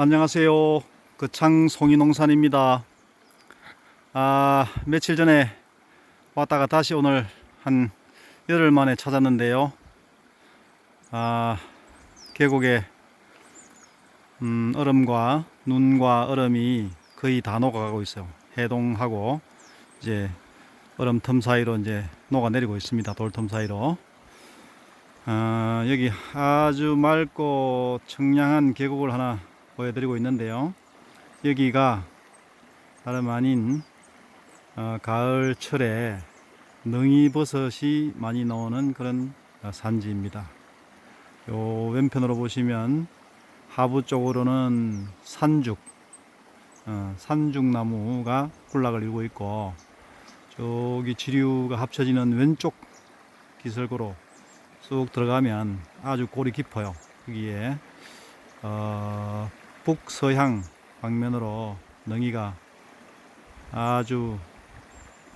안녕하세요. 거창 송이농산입니다. 아, 며칠 전에 왔다가 다시 오늘 한 열흘 만에 찾았는데요. 아, 계곡에 음, 얼음과 눈과 얼음이 거의 다 녹아가고 있어요. 해동하고 이제 얼음 틈 사이로 이제 녹아 내리고 있습니다. 돌 틈 사이로. 아, 여기 아주 맑고 청량한 계곡을 하나 보여드리고 있는데요. 여기가 다름 아닌 어, 가을철에 능이버섯이 많이 나오는 그런 어, 산지입니다. 요 왼편으로 보시면 하부 쪽으로는 산죽, 어, 산죽나무가 군락을 이루고 있고 저기 지류가 합쳐지는 왼쪽 기슭으로 쑥 들어가면 아주 골이 깊어요. 거기에 어, 북서향 방면으로 능이가 아주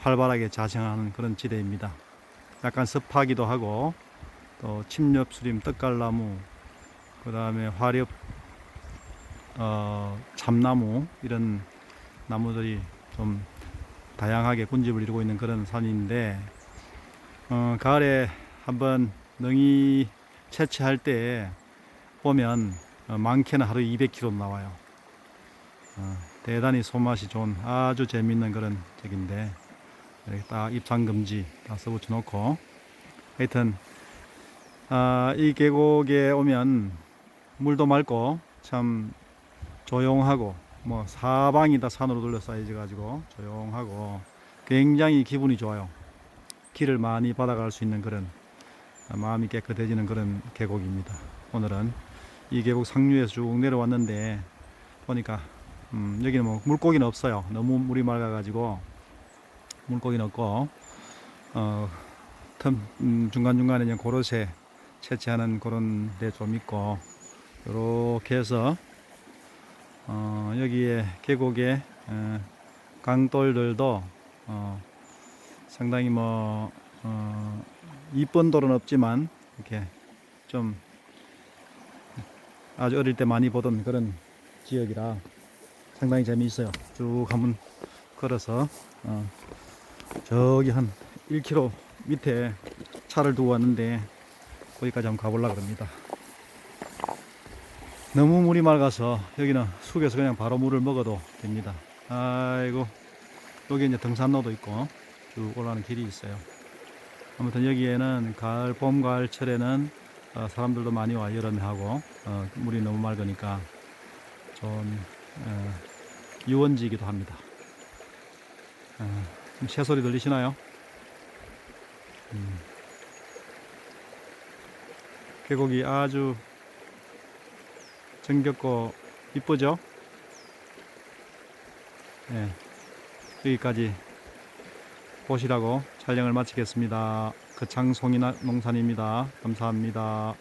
활발하게 자생하는 그런 지대입니다. 약간 습하기도 하고 또 침엽수림, 떡갈나무, 그 다음에 화렵, 어, 참나무 이런 나무들이 좀 다양하게 군집을 이루고 있는 그런 산인데 어, 가을에 한번 능이 채취할 때 보면 어, 많게는 하루 200kg 나와요. 어, 대단히 손맛이 좋은 아주 재밌는 그런 적인데 이렇게 딱 입상 금지 다 써붙여 놓고 하여튼 아, 이 계곡에 오면 물도 맑고 참 조용하고 뭐 사방이 다 산으로 둘러싸여 가지고 조용하고 굉장히 기분이 좋아요. 길을 많이 받아갈 수 있는 그런 마음이 깨끗해지는 그런 계곡입니다. 오늘은 이 계곡 상류에서 쭉 내려왔는데 보니까 음, 여기는 뭐 물고기는 없어요. 너무 물이 맑아가지고 물고기는 없고 어, 틈 음, 중간 중간에 그냥 고로쇠 채취하는 그런 데 좀 있고 이렇게 해서 어, 여기에 계곡에 어, 강돌들도 어, 상당히 뭐 어, 이쁜 돌은 없지만 이렇게 좀 아주 어릴 때 많이 보던 그런 지역이라 상당히 재미있어요. 쭉 한번 걸어서 어, 저기 한 1km 밑에 차를 두고 왔는데 거기까지 한번 가보려고 합니다. 너무 물이 맑아서 여기는 숲에서 그냥 바로 물을 먹어도 됩니다. 아이고 여기 이제 등산로도 있고 쭉 올라가는 길이 있어요. 아무튼 여기에는 가을, 봄, 가을철에는 어, 사람들도 많이 와 여름에 하고 어, 물이 너무 맑으니까 좀 어, 유원지이기도 합니다. 어, 좀 새소리 들리시나요? 음. 계곡이 아주 정겹고 이쁘죠? 네, 여기까지 보시라고 촬영을 마치겠습니다. 거창송이 농산입니다. 감사합니다.